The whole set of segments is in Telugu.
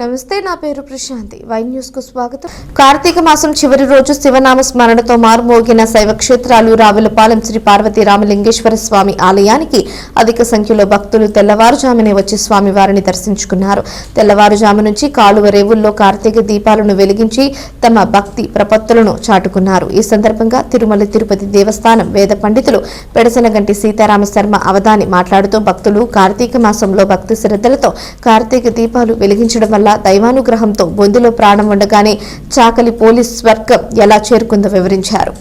నమస్తే నా పేరు ప్రశాంతి. వై న్యూస్కు స్వాగతం. కార్తీక మాసం చివరి రోజు శివనామ స్మరణతో మారుమోగిన శైవ క్షేత్రాలు రావులపాలెం శ్రీ పార్వతీ రామలింగేశ్వర స్వామి ఆలయానికి అధిక సంఖ్యలో భక్తులు తెల్లవారుజామునే వచ్చి స్వామి వారిని దర్శించుకున్నారు. తెల్లవారుజాము నుంచి కాలువ రేవుల్లో కార్తీక దీపాలను వెలిగించి తమ భక్తి ప్రపత్తులను చాటుకున్నారు. ఈ సందర్భంగా తిరుమల తిరుపతి దేవస్థానం వేద పండితులు పెడసనగంటి సీతారామ శర్మ అవధాని మాట్లాడుతూ భక్తులు కార్తీక మాసంలో భక్తి శ్రద్ధలతో కార్తీక దీపాలు వెలిగించడం వల్ల దైవానుగ్రహంతో బొందులో ప్రాణం ఉండగానే చాకలి పోలీస్ వర్గం ఎలా చేరుకుందో వివరించారు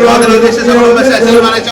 తర్వాత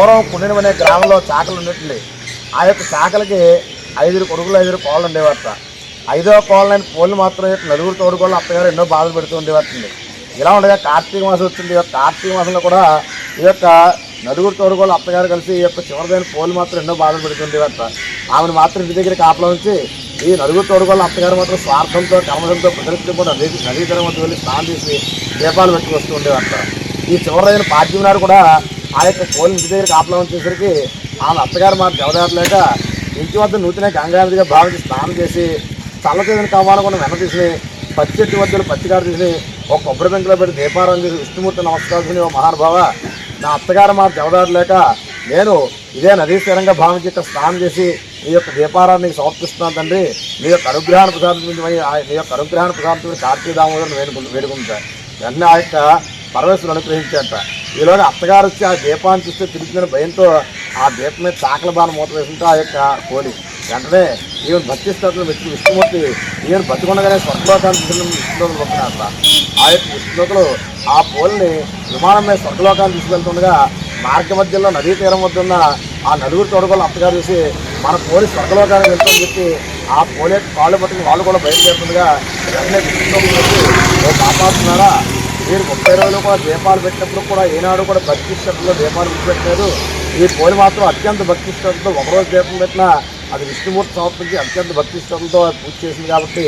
పూర్వం పుణ్యం అనే గ్రామంలో చాకలు ఉన్నట్టుంది ఆ యొక్క చాకలకి ఐదుగురు కొడుకులు ఐదుగురు కోళ్ళు ఉండేవారట. ఐదో కోళ్ళని పోలు మాత్రం ఈ యొక్క నలుగురు తోడుకోళ్ళు అత్తగారు ఎన్నో బాధలు పెడుతూ ఉండేవారటండి. ఇలా ఉండగా కార్తీక మాసం వచ్చింది. ఈ యొక్క కార్తీక మాసంలో కూడా ఈ యొక్క నలుగురు తోడుకోళ్ళు అత్తగారు కలిసి ఈ యొక్క చివరిదైన పోలు మాత్రం ఎన్నో బాధలు పెడుతూ ఉండేవారట. ఆమెను మాత్రం ఇంటి దగ్గర కాపలా ఉంచి ఈ నలుగురు తోడుకోళ్ళు అత్తగారు మాత్రం స్వార్థంతో కర్మలతో ప్రదర్శించకుండా కూడా నది నదీతరం వద్ద వెళ్ళి స్నానం చేసి దీపాలు పెట్టుకు వస్తూ ఉండేవారట. ఈ చివరిదైన పాడ్యం కూడా ఆ యొక్క పోలిన ఇంటి దగ్గర కాపలా ఉంచేసరికి వాళ్ళ అత్తగారు మాకు జవదాటలేక ఇంటి వద్ద నూతన గంగానదిగా భావించి స్నానం చేసి చల్లచేదని కావాలనుకున్న వెన తీసి పచ్చి చెట్టు వద్దలు పచ్చికారు తీసి ఒక కొబ్బరి బెంకులో పెట్టి దీపారం చేసి విష్ణుమూర్తి నమస్కారం ఓ మహానుభావ నా అత్తగారు మాకు జవదాటలేక నేను ఇదే నదీ భావించి ఇక్కడ స్నానం చేసి నీ యొక్క దీపారాన్ని సమర్పిస్తున్నాను తండ్రి. నీ యొక్క అనుగ్రహాన్ని ప్రసాదించమని ఆ- నీ యొక్క అనుగ్రహాన్ని ప్రసాదించమని కార్తీక దామోదరం వేడుకుంటూ వేడుకుంటా వెంటనే ఆ యొక్క పరమేశ్వరుడు అనుగ్రహించాట ఈలోగా అత్తగారు వచ్చి ఆ దీపాన్ని చూస్తే తిరుగుతున్న భయంతో ఆ దీపం మీద చాకల బాణ మూత వేసుకుంటే ఆ యొక్క కోడి. వెంటనే ఈవెన్ భక్తి వ్యక్తి విష్ణుమూర్తి ఈవెన్ బతికొండగానే స్వర్గలోకానికి తీసుకెళ్ళిన విష్ణులోకలు ఆ యొక్క విష్ణులోకలు ఆ పోల్ని విమానం మీద స్వర్గలోకాన్ని తీసుకెళ్తుండగా మార్గ మధ్యలో నదీ తీరం వద్ద ఉన్న ఆ నలుగురు తోడుగోలు అత్తగారు చూసి మన పోలి స్వర్గలోకానికి వెళ్తామని చెప్పి ఆ పోలే కాళ్ళు పట్టుకుని వాళ్ళు కూడా బయలుదేరుతుండగా వెంటనే విష్ణులోకలు ఓ కాపాడుతున్నారా మీరు ముప్పై రోజులు కూడా దీపాలు పెట్టినప్పుడు కూడా ఈనాడు కూడా భక్తి శ్రద్ధలో దీపాలు పెట్టలేదు. ఈ పోలి మాత్రం అత్యంత భక్తి శ్రద్ధతో ఒకరోజు దీపం పెట్టినా అది విష్ణుమూర్తి సమర్పించి అత్యంత భక్తి శ్రద్ధలతో పూజ చేసింది కాబట్టి